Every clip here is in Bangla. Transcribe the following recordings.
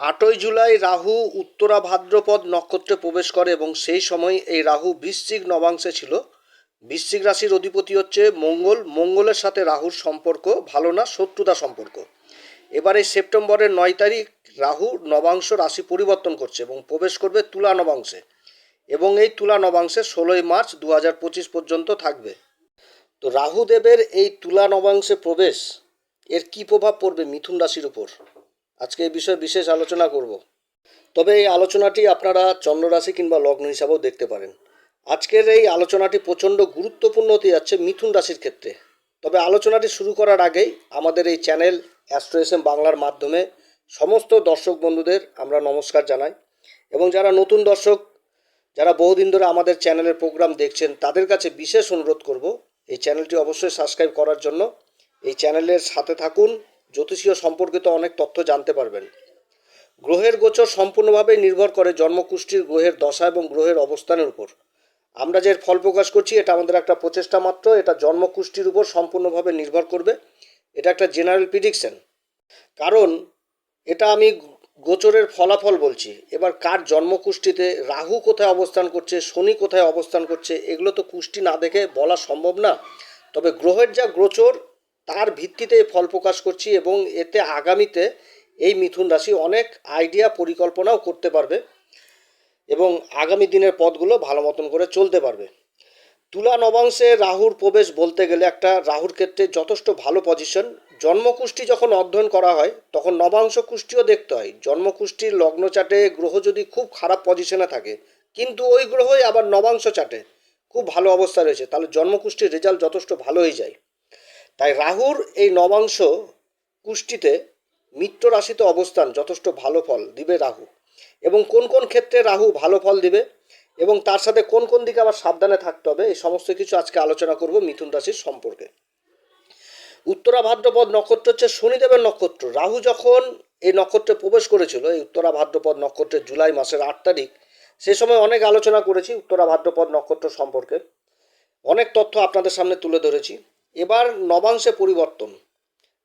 আটই জুলাই রাহু উত্তরা ভাদ্রপদ নক্ষত্রে প্রবেশ করে এবং সেই সময় এই রাহু বৃশ্চিক নবাংশে ছিল। বৃশ্চিক রাশির অধিপতি হচ্ছে মঙ্গল। মঙ্গলের সাথে রাহুর সম্পর্ক ভালো না, শত্রুতা সম্পর্ক। এবার সেপ্টেম্বরের নয় তারিখ রাহু নবাংশ রাশি পরিবর্তন করছে এবং প্রবেশ করবে তুলা নবাংশে এবং এই তুলা নবাংশে ষোলোই মার্চ দু হাজার পঁচিশ পর্যন্ত থাকবে। তো রাহুদেবের এই তুলা নবাংশে প্রবেশ, এর কী প্রভাব পড়বে মিথুন রাশির উপর? আজকে এই বিষয়ে বিশেষ আলোচনা করব। তবে এই আলোচনাটি আপনারা চন্দ্ররাশি কিংবা লগ্ন হিসাবেও দেখতে পারেন। আজকের এই আলোচনাটি প্রচণ্ড গুরুত্বপূর্ণ হতে যাচ্ছে মিথুন রাশির ক্ষেত্রে। তবে আলোচনাটি শুরু করার আগেই আমাদের এই চ্যানেল অ্যাস্ট্রো এস এম বাংলার মাধ্যমে সমস্ত দর্শক বন্ধুদের আমরা নমস্কার জানাই এবং যারা নতুন দর্শক, যারা বহুদিন ধরে আমাদের চ্যানেলের প্রোগ্রাম দেখছেন, তাদের কাছে বিশেষ অনুরোধ করব, এই চ্যানেলটি অবশ্যই সাবস্ক্রাইব করার জন্য। এই চ্যানেলের সাথে থাকুন জ্যোতিষীয় সম্পর্কিত অনেক তথ্য জানতে পারবেন। গ্রহের গোচর সম্পূর্ণভাবে নির্ভর করে জন্মকুষ্ঠির গ্রহের দশা এবং গ্রহের অবস্থানের উপর। আমরা যে ফল প্রকাশ করছি, এটা আমাদের একটা প্রচেষ্টা মাত্র, এটা জন্মকুষ্ঠির উপর সম্পূর্ণভাবে নির্ভর করবে, এটা একটা জেনারেল প্রিডিকশন কারণ এটা আমি গোচরের ফলাফল বলছি, এবার কার জন্মকুষ্ঠিতে রাহু কোথায় অবস্থান করছে, শনি কোথায় অবস্থান করছে, এগুলো তো কুষ্টি না দেখে বলা সম্ভব না। তবে গ্রহের যা গোচর তার ভিত্তিতে ফল প্রকাশ করছি এবং এতে আগামীতে এই মিথুন রাশি অনেক আইডিয়া পরিকল্পনাও করতে পারবে এবং আগামী দিনের পথগুলো ভালো মতন করে চলতে পারবে। তুলা নবাংশে রাহুর প্রবেশ বলতে গেলে একটা রাহুর ক্ষেত্রে যথেষ্ট ভালো পজিশন জন্মকুষ্ঠি যখন অধ্যয়ন করা হয়, তখন নবাংশ কুষ্টিও দেখতে হয়। জন্মকুষ্ঠির লগ্ন চাটে গ্রহ যদি খুব খারাপ পজিশনে থাকে, কিন্তু ওই গ্রহই আবার নবাংশ চাটে। খুব ভালো অবস্থা রয়েছে। তাহলে জন্মকুষ্ঠির রেজাল্ট যথেষ্ট ভালো হয়ে যায়। তাই রাহুর এই নবাংশ কুষ্টিতে মিত্র রাশিতে অবস্থান যথেষ্ট ভালো ফল দিবে রাহু। এবং কোন কোন ক্ষেত্রে রাহু ভালো ফল দিবে এবং তার সাথে কোন কোন দিকে আবার সাবধানে থাকতে হবে, এই সমস্ত কিছু আজকে আলোচনা করব মিথুন রাশির সম্পর্কে। উত্তরা ভাদ্রপদ নক্ষত্র হচ্ছে শনিদেবের নক্ষত্র। রাহু যখন এই নক্ষত্রে প্রবেশ করেছিল, এই উত্তরা ভাদ্রপদ নক্ষত্রের জুলাই মাসের আট তারিখ, সে সময় অনেক আলোচনা করেছি উত্তরা ভাদ্রপদ নক্ষত্র সম্পর্কে। অনেক তথ্য আপনাদের সামনে তুলে ধরেছি। এবার নবাংশে পরিবর্তন।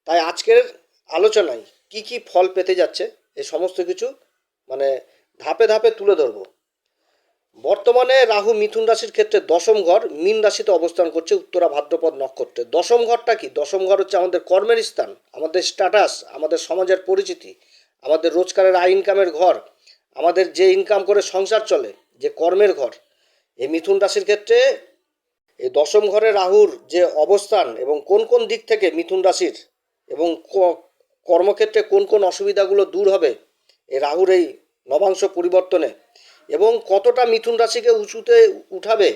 তাই আজকের আলোচনায় কি কি ফল পেতে যাচ্ছে এই সমস্ত কিছু মানে ধাপে ধাপে তুলে ধরবো। বর্তমানে রাহু মিথুন রাশির ক্ষেত্রে দশম ঘর মীন রাশিতে অবস্থান করছে উত্তরা ভাদ্রপদ নক্ষত্রে। দশম ঘরটা কি? দশম ঘর হচ্ছে আমাদের কর্মের স্থান, আমাদের স্ট্যাটাস আমাদের সমাজের পরিচিতি, আমাদের রোজগারের আয় ইনকামের ঘর, আমাদের যে ইনকাম করে সংসার চলে, যে কর্মের ঘর। এই মিথুন রাশির ক্ষেত্রে দশম ঘরে রাহুর যে অবস্থান এবং কোন কোন দিক থেকে মিথুন রাশির এবং কর্মক্ষেত্রে কোন কোন অসুবিধাগুলো দূর হবে এই রাহুর এই নবাংশ পরিবর্তনে এবং কতটা মিথুন রাশিকে উঁচুতে উঠাবে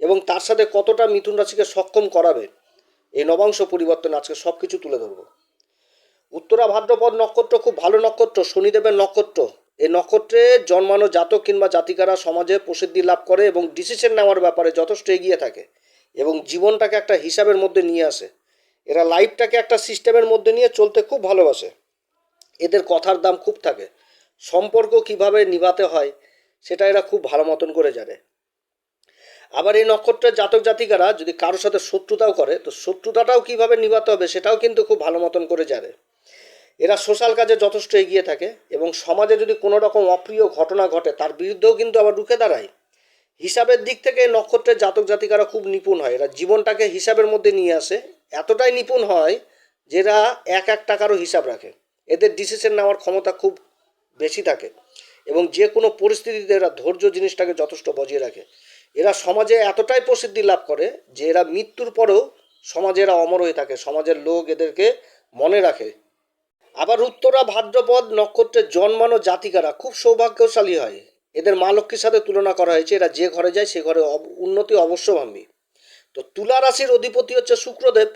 এবং তার সাথে কতটা মিথুন রাশিকে সক্ষম করাবে, এই নবাংশ পরিবর্তন আজকে সব কিছু তুলে ধরবো। উত্তরা ভাদ্রপদ নক্ষত্র খুব ভালো নক্ষত্র, শনিদেবের নক্ষত্র এই নক্ষত্রে জন্মানো জাতক কিংবা জাতিকারা সমাজে প্রসিদ্ধি লাভ করে এবং ডিসিশন নেওয়ার ব্যাপারে যথেষ্ট এগিয়ে থাকে। এবং জীবনটাকে একটা হিসাবের মধ্যে নিয়ে আসে। এরা লাইফটাকে একটা সিস্টেমের মধ্যে নিয়ে চলতে খুব ভালোবাসে। এদের কথার দাম খুব থাকে। সম্পর্ক কীভাবে নিভাতে হয় সেটা এরা খুব ভালো মতন করে জানে। আবার এই নক্ষত্রের জাতক জাতিকারা যদি কারোর সাথে শত্রুতাও করে, তো শত্রুতাটাও কীভাবে নিভাতে হবে সেটাও কিন্তু খুব ভালো মতন করে জানে। এরা সোশ্যাল কাজে যথেষ্ট এগিয়ে থাকে এবং সমাজে যদি কোনো রকম অপ্রিয় ঘটনা ঘটে, তার বিরুদ্ধেও কিন্তু আবার রুখে দাঁড়ায়। হিসাবের দিক থেকে নক্ষত্রের জাতক জাতিকারা খুব নিপুণ হয়। এরা জীবনটাকে হিসাবের মধ্যে নিয়ে আসে। এতটাই নিপুণ হয় যে এরা এক এক টাকারও হিসাব রাখে। এদের ডিসিশন নেওয়ার ক্ষমতা খুব বেশি থাকে এবং যে কোনো পরিস্থিতিতে এরা ধৈর্য জিনিসটাকে যথেষ্ট বজিয়ে রাখে। এরা সমাজে এতটাই প্রসিদ্ধি লাভ করে যে এরা মৃত্যুর পরেও সমাজে এরা অমর হয়ে থাকে, সমাজের লোক এদেরকে মনে রাখে। আবার উত্তরা, ভাদ্রপদ নক্ষত্রের জন্মানো জাতিকারা খুব সৌভাগ্যশালী হয়। এদের মা লক্ষ্মীর সাথে তুলনা করা হয়েছে। এরা যে ঘরে যায়, সে ঘরে উন্নতি অবশ্যভাবী তো তুলা রাশির অধিপতি হচ্ছে শুক্রদেব।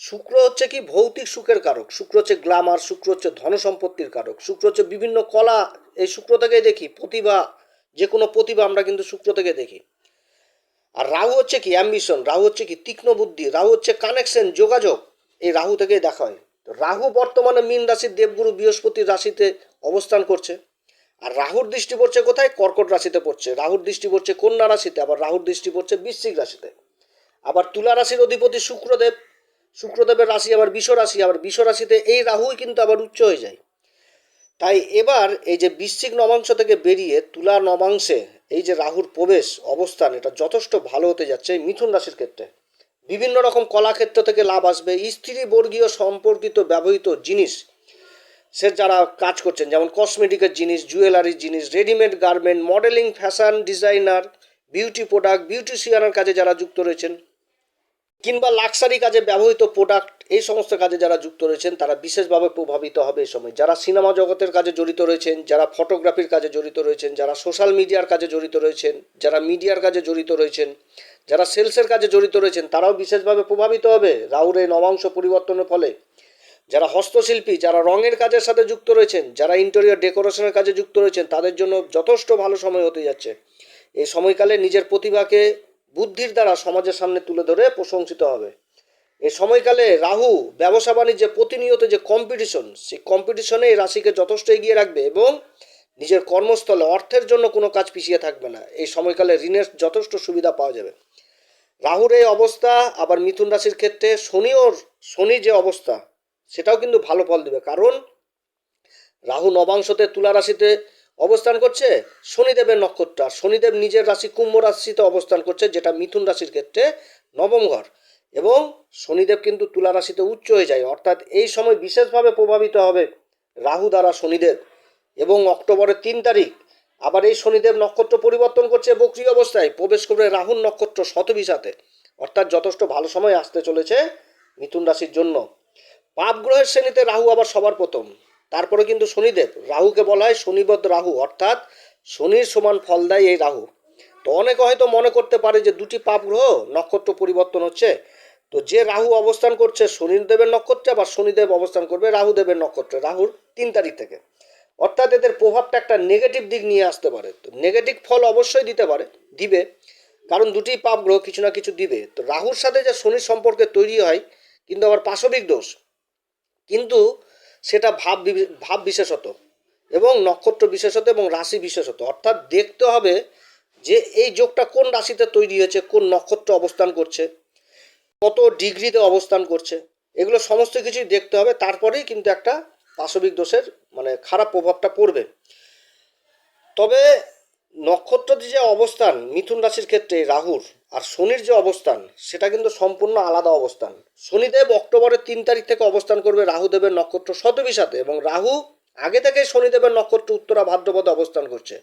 শুক্র হচ্ছে কি? ভৌতিক সুখের কারক। শুক্র হচ্ছে গ্লামার, শুক্র হচ্ছে ধন সম্পত্তির কারক। শুক্র হচ্ছে বিভিন্ন কলা। এই শুক্র থেকেই দেখি প্রতিভা যে কোনো প্রতিভা আমরা কিন্তু শুক্র থেকে দেখি। আর রাহু হচ্ছে কি? অ্যাম্বিশন রাহু হচ্ছে কি? তীক্ষ্ণ বুদ্ধি। রাহু হচ্ছে কানেকশন যোগাযোগ। এই রাহু থেকেই দেখা হয়। রাহু বর্তমানে মীন রাশির দেবগুরু বৃহস্পতির রাশিতে অবস্থান করছে। আর রাহুর দৃষ্টি পড়ছে কোথায়? কর্কট রাশিতে পড়ছে। রাহুর দৃষ্টি পড়ছে কন্যা রাশিতে, আবার রাহুর দৃষ্টি পড়ছে বৃশ্চিক রাশিতে। আবার তুলা রাশির অধিপতি শুক্রদেব, শুক্রদেবের রাশি আবার বিষ রাশি, আবার বিষ রাশিতে এই রাহুই কিন্তু আবার উচ্চ হয়ে যায়। তাই এবার এই যে বৃশ্চিক নবাংশ থেকে বেরিয়ে তুলা নবাংশে এই যে রাহুর প্রবেশ অবস্থান, এটা যথেষ্ট ভালো হতে যাচ্ছে মিথুন রাশির ক্ষেত্রে। বিভিন্ন রকম কলাক্ষেত্র থেকে লাভ আসবে। স্ত্রী বর্গীয় সম্পর্কিত ব্যবহৃত জিনিস সে যারা কাজ করছেন, যেমন কসমেটিকের জিনিস জুয়েলারির জিনিস readymade garment modelling fashion designer beauty product বিউটিশিয়ানের কাজে যারা যুক্ত রয়েছেন, কিংবা লাক্সারি কাজে ব্যবহৃত প্রোডাক্ট এই সমস্ত কাজে যারা যুক্ত রয়েছেন, তারা বিশেষভাবে প্রভাবিত হবে এই সময়। যারা সিনেমা জগতের কাজে জড়িত রয়েছেন, যারা ফটোগ্রাফির কাজে জড়িত রয়েছেন, যারা সোশ্যাল মিডিয়ার কাজে জড়িত রয়েছেন, যারা মিডিয়ার কাজে জড়িত রয়েছেন, যারা সেলসের কাজে জড়িত রয়েছেন, তারাও বিশেষভাবে প্রভাবিত হবে। এই নবাংশ পরিবর্তনের ফলে যারা হস্তশিল্পী, যারা রঙের কাজের সাথে যুক্ত রয়েছেন, যারা ইন্টেরিয়র ডেকোরেশনের কাজে যুক্ত রয়েছেন, তাদের জন্য যথেষ্ট ভালো সময় হতে যাচ্ছে। এই সময়কালে নিজের প্রতিভাকে বুদ্ধির দ্বারা সমাজের সামনে তুলে ধরে প্রশংসিত হবে। এই সময়কালে রাহু, ব্যবসা বাণিজ্যে প্রতিনিয়ত যে কম্পিটিশন সেই কম্পিটিশনে এই রাশিকে যথেষ্ট এগিয়ে রাখবে এবং নিজের কর্মস্থলে অর্থের জন্য কোনো কাজ পিছিয়ে থাকবে না। এই সময়কালে ঋণের যথেষ্ট সুবিধা পাওয়া যাবে। রাহুর এই অবস্থা, আবার মিথুন রাশির ক্ষেত্রে শনিওর শনি যে অবস্থা সেটাও কিন্তু ভালো ফল দেবে। কারণ রাহু নবাংশতে তুলা রাশিতে অবস্থান করছে, শনিদেবের নক্ষত্র, আর শনিদেব নিজের রাশি কুম্ভ রাশিতে অবস্থান করছে, যেটা মিথুন রাশির ক্ষেত্রে নবম ঘর। এবং শনিদেব কিন্তু তুলা রাশিতে উচ্চ হয়ে যায়, অর্থাৎ এই সময় বিশেষভাবে প্রভাবিত হবে রাহু দ্বারা শনিদেব। এবং অক্টোবরের তিন তারিখ, আবার এই শনিদেব নক্ষত্র পরিবর্তন করছে বক্রি অবস্থায়, প্রবেশ করবে রাহুর নক্ষত্র শতবিশাতে। অর্থাৎ যথেষ্ট ভালো সময় আসতে চলেছে মিথুন রাশির জন্য। পাপ গ্রহের শ্রেণীতে রাহু আবার সবার প্রথম। তারপরে কিন্তু শনিদেব। রাহুকে বলা হয় শনিবদ্ধ রাহু, অর্থাৎ শনির সমান ফল দেয় এই রাহু। তো অনেকে হয়তো মনে করতে পারে যে দুটি পাপ গ্রহ নক্ষত্র পরিবর্তন হচ্ছে। তো যে রাহু অবস্থান করছে শনিদেবের নক্ষত্রে, আবার শনিদেব অবস্থান করবে রাহুদেবের নক্ষত্রে, রাহুর তিন তারিখ থেকে। অর্থাৎ এদের প্রভাবটা একটা নেগেটিভ দিক নিয়ে আসতে পারে। তো নেগেটিভ ফল অবশ্যই দিতে পারে, দিবে। কারণ দুটি পাপ গ্রহ কিছু না কিছু দিবে। তো রাহুর সাথে যে শনির সম্পর্কে তৈরি হয়, কিন্তু আবার পাশবিক দোষ। কিন্তু সেটা ভাব ভাব বিশেষত এবং নক্ষত্র বিশেষত এবং রাশি বিশেষত। অর্থাৎ দেখতে হবে যে এই যোগটা কোন রাশিতে তৈরি হয়েছে, কোন নক্ষত্র অবস্থান করছে, কত ডিগ্রিতে অবস্থান করছে, এগুলো সমস্ত কিছুই দেখতে হবে। তারপরেই কিন্তু একটা পাশবিক দোষের মানে খারাপ প্রভাবটা পড়বে। তবে নক্ষত্রের যে অবস্থান, মিথুন রাশির ক্ষেত্রে রাহুর আর শনির যে অবস্থান, সেটা কিন্তু সম্পূর্ণ আলাদা অবস্থান। শনিদেব অক্টোবরের তিন তারিখ থেকে অবস্থান করবে রাহুদেবের নক্ষত্র শতবিশাতে এবং রাহু আগে থেকে শনিদেবের নক্ষত্র উত্তরা ভাদ্রপদে অবস্থান করছে।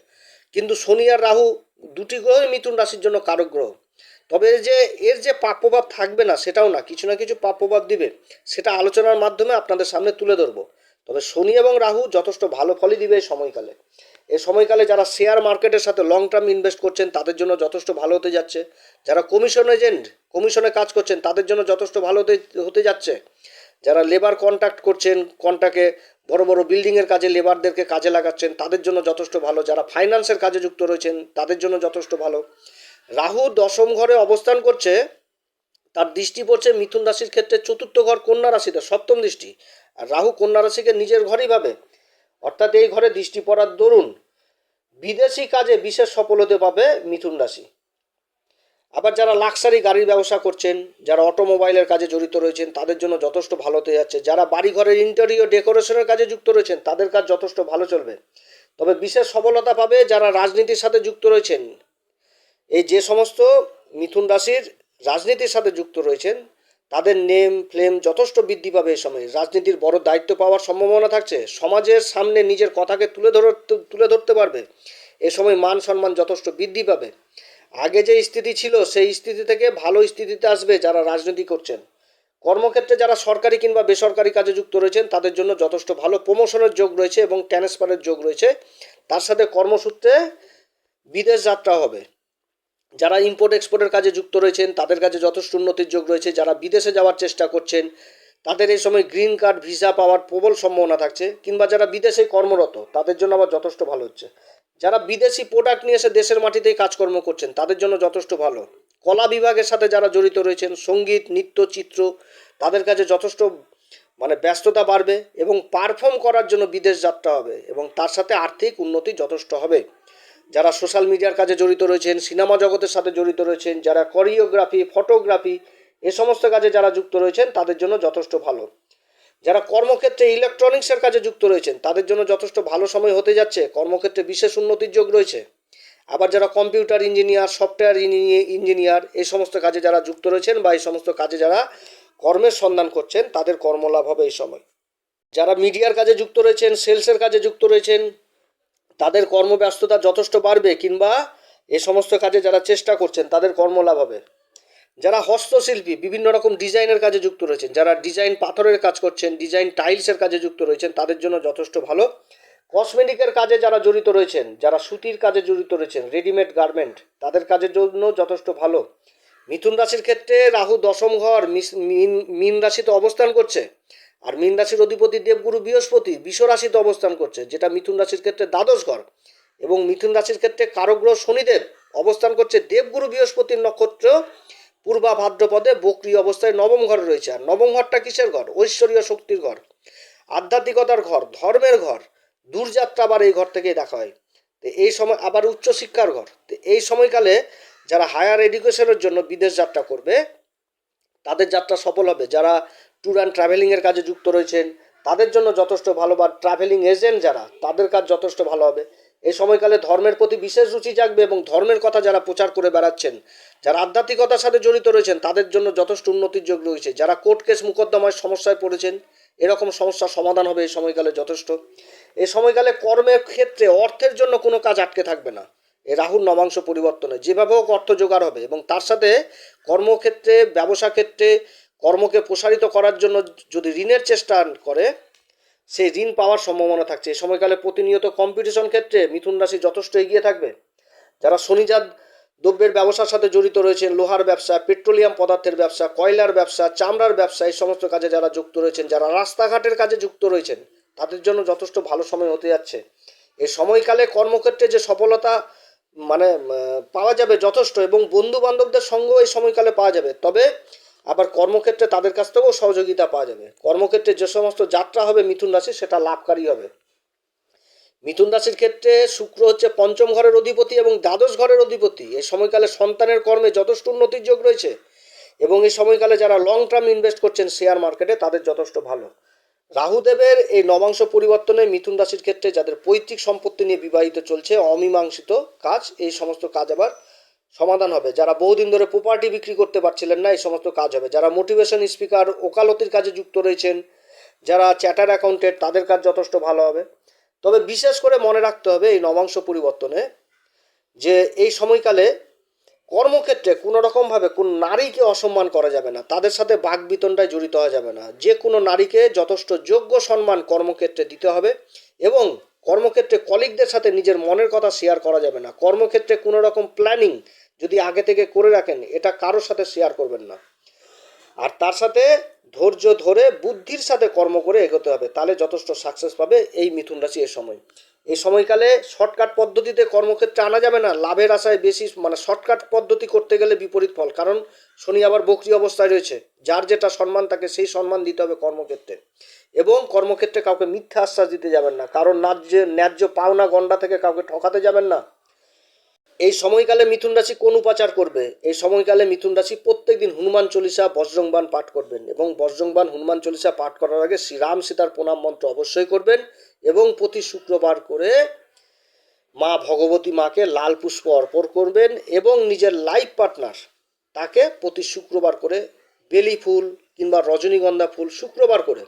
কিন্তু শনি আর রাহু দুটি গ্রহই মিথুন রাশির জন্য কারক গ্রহ। তবে যে এর যে পাপ প্রভাব থাকবে না, সেটাও না, কিছু না কিছু পাপ প্রভাব দিবে, সেটা আলোচনার মাধ্যমে আপনাদের সামনে তুলে ধরবো। তবে শনি এবং রাহু যথেষ্ট ভালো ফলই দিবে এই সময়কালে। এই সময়কালে যারা শেয়ার মার্কেটের সাথে লং টার্ম ইনভেস্ট করছেন, তাদের জন্য যথেষ্ট ভালো হতে যাচ্ছে। যারা কমিশন এজেন্ট কমিশনে কাজ করছেন, তাদের জন্য যথেষ্ট ভালো হতে হতে যাচ্ছে। যারা লেবার কন্ট্যাক্ট করছেন কন্ট্রাক্টে বড় বড় বিল্ডিংয়ের কাজে লেবারদেরকে কাজে লাগাচ্ছেন, তাদের জন্য যথেষ্ট ভালো। যারা ফাইন্যান্সের কাজে যুক্ত রয়েছেন, তাদের জন্য যথেষ্ট ভালো। রাহু দশম ঘরে অবস্থান করছে, তার দৃষ্টি পড়ছে মিথুন রাশির ক্ষেত্রে চতুর্থ ঘর কন্যা রাশিতে, সপ্তম দৃষ্টি। আর রাহু কন্যা রাশিকে নিজের ঘরেই ভাবে। অর্থাৎ এই ঘরে দৃষ্টি পড়ার দরুন বিদেশি কাজে বিশেষ সফল হতে পাবে মিথুন রাশি। আবার যারা লাক্সারি গাড়ির ব্যবসা করছেন, যারা অটোমোবাইলের কাজে জড়িত রয়েছেন, তাদের জন্য যথেষ্ট ভালো হতে যাচ্ছে। যারা বাড়িঘরের ইন্টেরিয়র ডেকোরেশনের কাজে যুক্ত রয়েছেন, তাদের কাজ যথেষ্ট ভালো চলবে। তবে বিশেষ সফলতা পাবে যারা রাজনীতির সাথে যুক্ত রয়েছেন। এই যে সমস্ত মিথুন রাশির রাজনীতির সাথে যুক্ত রয়েছেন তাদের নেম, ফ্লেম যথেষ্ট বৃদ্ধি পাবে এই সময়। রাজনীতির বড় দায়িত্ব পাওয়ার সম্ভাবনা থাকছে। সমাজের সামনে নিজের কথাকে তুলে ধর তুলে ধরতে পারবে। এ সময় মান সম্মান যথেষ্ট বৃদ্ধি পাবে। আগে যে স্থিতি ছিল, সেই স্থিতি থেকে ভালো স্থিতিতে আসবে যারা রাজনীতি করছেন। কর্মক্ষেত্রে যারা সরকারি কিংবা বেসরকারি কাজে যুক্ত রয়েছেন, তাদের জন্য যথেষ্ট ভালো প্রমোশনের যোগ রয়েছে এবং ট্রান্সফারের যোগ রয়েছে। তার সাথে কর্মসূত্রে বিদেশ যাত্রা হবে। যারা ইম্পোর্ট এক্সপোর্টের কাজে যুক্ত রয়েছেন, তাদের কাছে যথেষ্ট উন্নতির যোগ রয়েছে। যারা বিদেশে যাওয়ার চেষ্টা করছেন, তাদের এই সময় গ্রিন কার্ড ভিসা পাওয়ার প্রবল সম্ভাবনা থাকছে। কিংবা যারা বিদেশে কর্মরত, তাদের জন্য আবার যথেষ্ট ভালো হচ্ছে। যারা বিদেশি প্রোডাক্ট নিয়ে এসে দেশের মাটিতেই কাজকর্ম করছেন, তাদের জন্য যথেষ্ট ভালো। কলা বিভাগের সাথে যারা জড়িত রয়েছেন, সংগীত, নৃত্য, চিত্র, তাদের কাছে যথেষ্ট মানে ব্যস্ততা বাড়বে এবং পারফর্ম করার জন্য বিদেশ যাত্রা হবে এবং তার সাথে আর্থিক উন্নতি যথেষ্ট হবে। যারা সোশ্যাল মিডিয়ার কাজে জড়িত রয়েছেন, সিনেমা জগতের সাথে জড়িত রয়েছেন, যারা কোরিওগ্রাফি, ফটোগ্রাফি, এ সমস্ত কাজে যারা যুক্ত রয়েছেন, তাদের জন্য যথেষ্ট ভালো। যারা কর্মক্ষেত্রে ইলেকট্রনিক্সের কাজে যুক্ত রয়েছেন, তাদের জন্য যথেষ্ট ভালো সময় হতে যাচ্ছে, কর্মক্ষেত্রে বিশেষ উন্নতির যোগ রয়েছে। আবার যারা কম্পিউটার ইঞ্জিনিয়ার, সফটওয়্যার ইঞ্জিনিয়ার এই সমস্ত কাজে যারা যুক্ত রয়েছেন বা এই সমস্ত কাজে যারা কর্মের সন্ধান করছেন, তাদের কর্মলাভ হবে এই সময়। যারা মিডিয়ার কাজে যুক্ত রয়েছেন, সেলসের কাজে যুক্ত রয়েছেন তাদের কর্মব্যস্ততা যথেষ্ট বাড়বে কিংবা এ সমস্ত কাজে যারা চেষ্টা করছেন, তাদের কর্মলাভ হবে। যারা হস্তশিল্পী, বিভিন্ন রকম ডিজাইনের কাজে যুক্ত রয়েছেন, যারা ডিজাইন পাথরের কাজ করছেন, ডিজাইন টাইলসের কাজে যুক্ত রয়েছেন, তাদের জন্য যথেষ্ট ভালো। কসমেটিকের কাজে যারা জড়িত রয়েছেন, যারা সুতির কাজে জড়িত রয়েছেন, রেডিমেড গার্মেন্ট, তাদের কাজের জন্য যথেষ্ট ভালো। মিথুন রাশির ক্ষেত্রে রাহু দশম ঘর মিন রাশিতে অবস্থান করছে। আর মিন রাশির অধিপতি দেবগুরু বৃহস্পতি বিষ রাশিতে অবস্থান করছে, যেটা মিথুন রাশির ক্ষেত্রে দ্বাদশ ঘর। এবং মিথুন রাশির ক্ষেত্রে কারগ্রহ শনিদেব অবস্থান করছে দেবগুরু বৃহস্পতির নক্ষত্র পূর্বা ভাদ্রপদে বক্রি অবস্থায় নবম ঘরে রয়েছে। আর নবম ঘরটা কিসের ঘর? ঐশ্বরীয় শক্তির ঘর। আধ্যাত্মিকতার ঘর, ধর্মের ঘর, দূরযাত্রা আবার এই ঘর থেকেই দেখা হয়। তো এই সময় আবার উচ্চশিক্ষার ঘর। তো এই সময়কালে যারা হায়ার এডুকেশনের জন্য বিদেশ যাত্রা করবে, তাদের যাত্রা সফল হবে। যারা ট্যুর অ্যান্ড ট্রাভেলিংয়ের কাজে যুক্ত রয়েছেন, তাদের জন্য যথেষ্ট ভালো বা ট্রাভেলিং এজেন্ট যারা, তাদের কাজ যথেষ্ট ভালো হবে। এই সময়কালে ধর্মের প্রতি বিশেষ রুচি জাগবে এবং ধর্মের কথা যারা প্রচার করে বেড়াচ্ছেন, যারা আধ্যাত্মিকতার সাথে জড়িত রয়েছেন, তাদের জন্য যথেষ্ট উন্নতির যোগ রয়েছে। যারা কোর্ট কেস মোকদ্দমায় সমস্যায় পড়েছেন, এরকম সমস্যার সমাধান হবে এই সময়কালে যথেষ্ট। এই সময়কালে কর্মের ক্ষেত্রে অর্থের জন্য কোনো কাজ আটকে থাকবে না। এ রাহুর নবাংশ পরিবর্তনে যেভাবে হোক অর্থ জোগাড় হবে এবং তার সাথে কর্মক্ষেত্রে, ব্যবসা ক্ষেত্রে কর্মকে প্রসারিত করার জন্য যদি ঋণের চেষ্টা করে, সেই ঋণ পাওয়ার সম্ভাবনা থাকছে। এই সময়কালে প্রতিনিয়ত কম্পিটিশন ক্ষেত্রে মিথুন রাশি যথেষ্ট এগিয়ে থাকবে। যারা শনিজাত দ্রব্যের ব্যবসার সাথে জড়িত রয়েছেন, লোহার ব্যবসা, পেট্রোলিয়াম পদার্থের ব্যবসা, কয়লার ব্যবসা, চামড়ার ব্যবসা, এই সমস্ত কাজে যারা যুক্ত রয়েছেন, যারা রাস্তাঘাটের কাজে যুক্ত রয়েছেন, তাদের জন্য যথেষ্ট ভালো সময় হতে যাচ্ছে। এই সময়কালে কর্মক্ষেত্রে যে সফলতা মানে পাওয়া যাবে যথেষ্ট এবং বন্ধু বান্ধবদের সঙ্গ এই সময়কালে পাওয়া যাবে। তবে আবার কর্মক্ষেত্রে তাদের কাছ থেকেও সহযোগিতা পাওয়া যাবে। কর্মক্ষেত্রে যে সমস্ত যাত্রা হবে মিথুন রাশি, সেটা লাভকারী হবে। মিথুন রাশির ক্ষেত্রে শুক্র হচ্ছে পঞ্চম ঘরের অধিপতি এবং দ্বাদশ ঘরের অধিপতি। এই সময়কালে সন্তানের কর্মে যথেষ্ট উন্নতির যোগ রয়েছে এবং এই সময়কালে যারা লং টার্ম ইনভেস্ট করছেন শেয়ার মার্কেটে তাদের যথেষ্ট ভালো। রাহুদেবের এই নবাংশ পরিবর্তনে মিথুন রাশির ক্ষেত্রে যাদের পৈতৃক সম্পত্তি নিয়ে বিবাহিত চলছে, অমীমাংসিত কাজ, এই সমস্ত কাজ আবার সমাধান হবে। যারা বহুদিন ধরে প্রপার্টি বিক্রি করতে পারছিলেন না, এই সমস্ত কাজ হবে। যারা মোটিভেশন স্পিকার ওকালতির কাজে যুক্ত রয়েছেন, যারা চ্যাটার অ্যাকাউন্টেন্ট তাদের কাজ যথেষ্ট ভালো হবে। তবে বিশেষ করে মনে রাখতে হবে এই নবাংশ পরিবর্তনে যে এই সময়কালে কর্মক্ষেত্রে কোনো রকমভাবে কোন নারীকে অসম্মান করা যাবে না, তাদের সাথে বাক বিতনটায় জড়িত হওয়া যাবে না। যে কোনো নারীকে যথেষ্ট যোগ্য সম্মান কর্মক্ষেত্রে দিতে হবে এবং কর্মক্ষেত্রে কলিগদের সাথে নিজের মনের কথা শেয়ার করা যাবে না। কর্মক্ষেত্রে কোনো রকম প্ল্যানিং যদি আগে থেকে করে রাখেন, এটা কারোর সাথে শেয়ার করবেন না। আর তার সাথে ধৈর্য ধরে, বুদ্ধির সাথে কর্ম করে এগোতে হবে, তাহলে যথেষ্ট সাকসেস পাবে এই মিথুন রাশি এই সময়। এই সময়কালে শর্টকাট পদ্ধতিতে কর্মক্ষেত্রে আনা যাবে না, লাভের আশায় বেশি মানে শর্টকাট পদ্ধতি করতে গেলে বিপরীত ফল, কারণ শনি আবার বকরি অবস্থায় রয়েছে, যার যেটা সম্মান, তাকে সেই সম্মান দিতে হবে কর্মক্ষেত্রে। এবং কর্মক্ষেত্রে কাউকে মিথ্যা আশ্বাস দিতে যাবেন না, কারণ ন্যায্য ন্যায্য পাওনা গন্ডা থেকে কাউকে ঠকাতে যাবেন না। এই সময়কালে মিথুন রাশি কোন উপাচার করবে? এই সময়কালে মিথুন রাশি প্রত্যেকদিন হনুমান চল্লিশা বজ্রংবান পাঠ করবেন এবং বজ্রংবান হনুমান চল্লিশা পাঠ করার আগে শ্রীরাম সীতার প্রণাম মন্ত্র অবশ্যই করবেন এবং প্রতি শুক্রবার করে মা ভগবতী মাকে লাল পুষ্প অর্পণ করবেন এবং নিজের লাইফ পার্টনার তাকে প্রতি শুক্রবার করে বেলি ফুল কিংবা রজনীগন্ধা ফুল শুক্রবার করে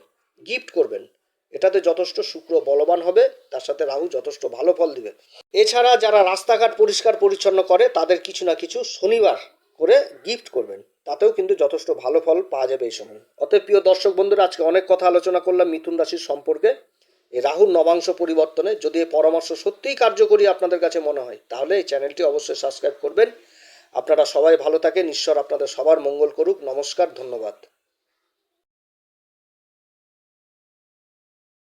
গিফট করবেন। এটাতে যথেষ্ট শুক্র বলবান হবে, তার সাথে রাহু যথেষ্ট ভালো ফল দিবে। এছাড়া যারা রাস্তাঘাট পরিষ্কার পরিচ্ছন্ন করে, তাদের কিছু না কিছু শনিবার করে গিফট করবেন। তাতেও কিন্তু যথেষ্ট ভালো ফল পাওয়া যাবে এই সময়। অতএব প্রিয় দর্শক বন্ধুরা, আজকে অনেক কথা আলোচনা করলাম মিথুন রাশির সম্পর্কে। এই রাহুর নবাংশ পরিবর্তনে যদি এই পরামর্শ সত্যিই কার্যকরী আপনাদের কাছে মনে হয়, তাহলে এই চ্যানেলটি অবশ্যই সাবস্ক্রাইব করবেন। আপনারা সবাই ভালো থাকেন, ঈশ্বর আপনাদের সবার মঙ্গল করুক। নমস্কার, ধন্যবাদ।